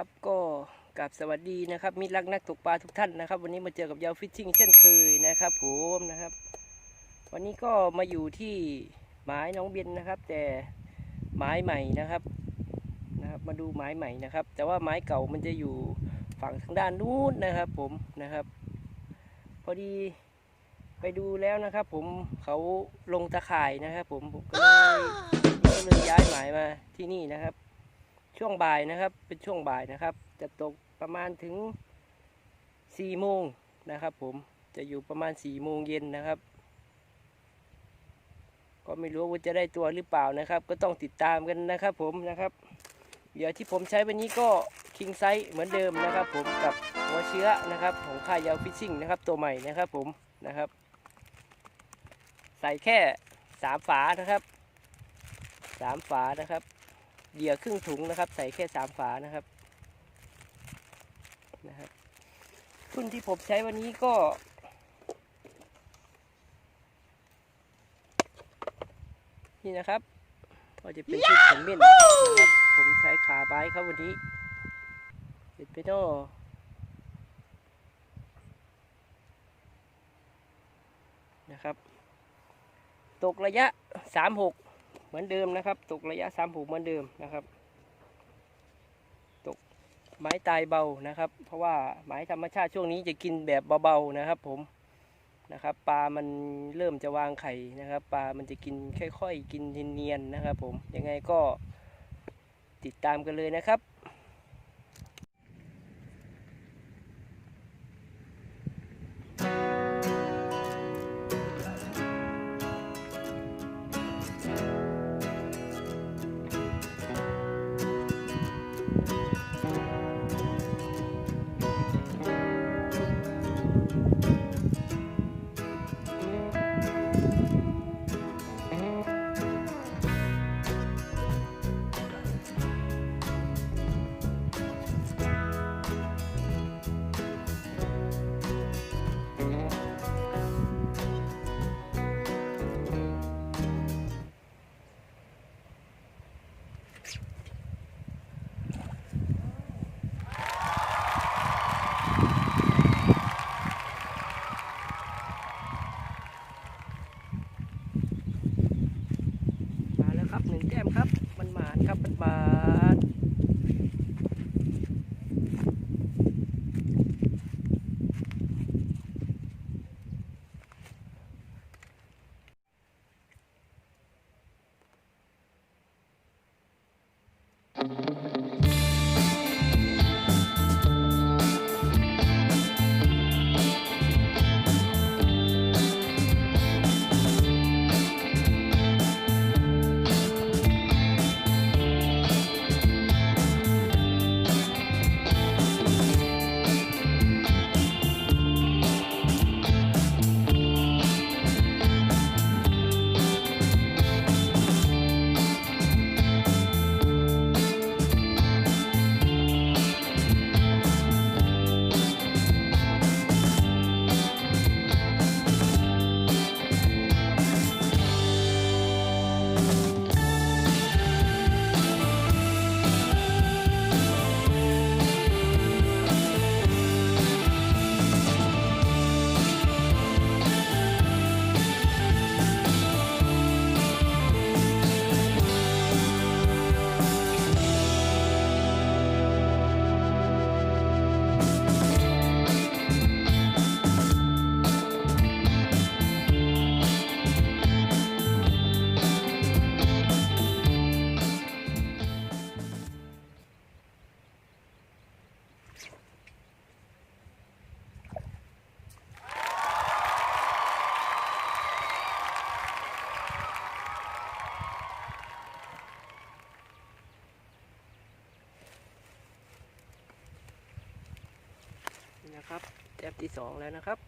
ครับก็กับสวัสดีนะครับมิตรรักนักตกปลาทุกท่านนะครับ วันนี้มาเจอกับยาวฟิชชิ่งเช่นเคยนะครับผมนะครับ วันนี้ก็มาอยู่ที่หมายน้องเบียนนะครับ แต่หมายใหม่นะครับนะครับ มาดูหมายใหม่นะครับ แต่ว่าไม้เก่ามันจะอยู่ฝั่งทางด้านนู้นนะครับผมนะครับ พอดีไปดูแล้วนะครับ ผมเขาลงตะข่ายนะครับ ผมผมก็เลยก็เลยย้ายหมายมาที่นี่นะครับ ช่วงบ่ายนะครับ เป็นช่วงบ่ายนะครับ จะตกประมาณถึง4โมงนะครับ ผมจะอยู่ประมาณ4โมงเย็นนะครับ ก็ไม่รู้ว่าจะได้ตัวหรือเปล่านะครับ ก็ต้องติดตามกันนะครับ ผมนะครับเดี๋ยวที่ผมใช้วันนี้ก็คิงไซส์เหมือนเดิมนะครับ ผมกับหัวเชื้อนะครับของค่ายยาวฟิชชิ่งนะครับ ตัวใหม่นะครับ ผมนะครับ ใส่แค่สามฝานะครับสามฝานะครับ เหยื่อครึ่งถุงนะครับ ใส่แค่สามฝานะครับนะครับทุนที่ผมใช้วันนี้ก็ นี่นะครับ ก็จะเป็นชุดของเม่นนะครับผมใช้ขาบายครับวันนี้เด็ดไปโน่นะครับ ตกระยะสา เหมือนเดิมนะครับ ตกระยะสามผูกเหมือนเดิมนะครับ ตกไม้ตายเบานะครับ เพราะว่าไม้ธรรมชาติช่วงนี้จะกินแบบเบาๆนะครับ ผมนะครับ ปลามันเริ่มจะวางไข่นะครับ ปลามันจะกินค่อย ๆ กินเนียนๆนะครับ ผมยังไงก็ติดตามกันเลยนะครับ นะครับแต้มที่สองแล้วนะครับ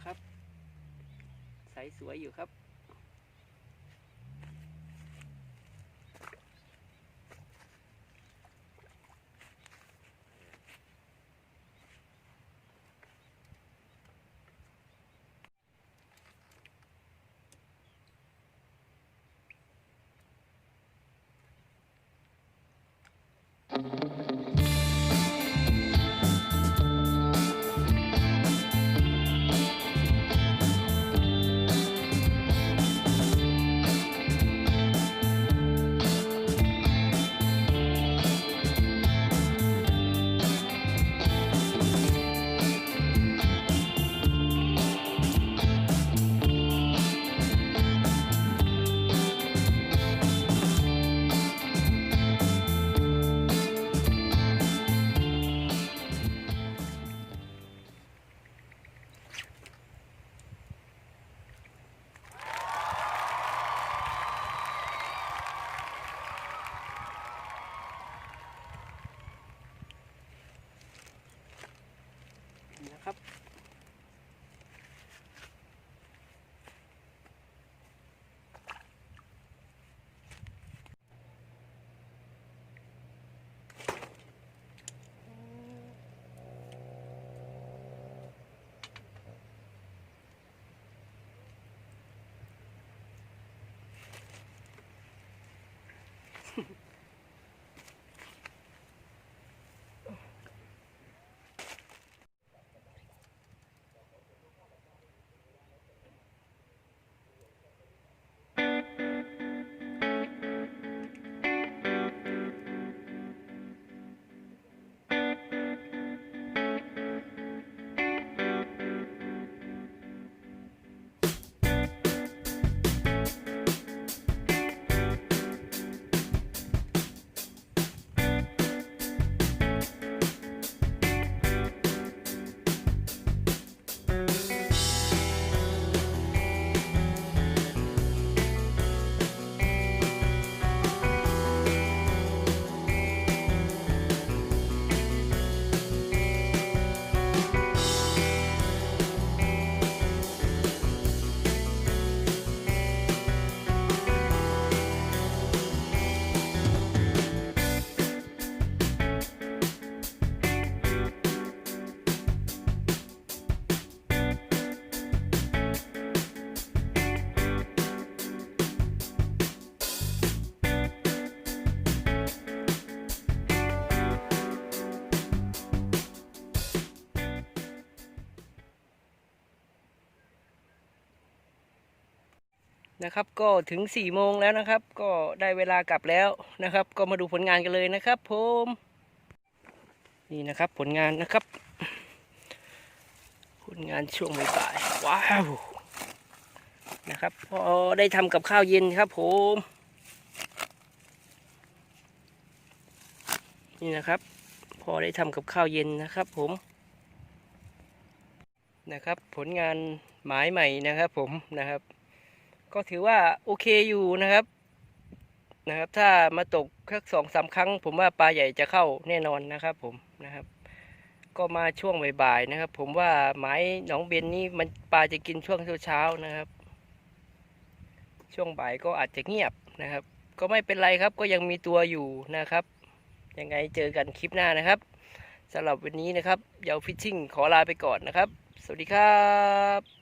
นะครับ ใสสวยอยู่ครับ นะครับ ก็ถึง4ี่โมงแล้วนะครับ ก็ได้เวลากลับแล้วนะครับ ก็มาดูผลงานกันเลยนะครับผมนี่นะครับผลงานนะครับ ผลงานช่วงบ่ายว้าวนะครับพอได้ทำกับข้าวเย็นครับผมนี่นะครับ พอได้ทำกับข้าวเย็นนะครับผมนะครับ ผลงานหมายใหม่นะครับผมนะครับ ก็ถือว่าโอเคอยู่นะครับ นะครับ ถ้ามาตกแค่สองสามครั้ง ผมว่าปลาใหญ่จะเข้าแน่นอนนะครับ ผมนะครับ ก็มาช่วงบ่ายๆนะครับ ผมว่าหมายหนองเบนนี่มันปลาจะกินช่วงเช้าๆนะครับ ช่วงบ่ายก็อาจจะเงียบนะครับ ก็ไม่เป็นไรครับก็ยังมีตัวอยู่นะครับยังไงเจอกันคลิปหน้านะครับสำหรับวันนี้นะครับ เยาวฟิชชิ่งขอลาไปก่อนนะครับ สวัสดีครับ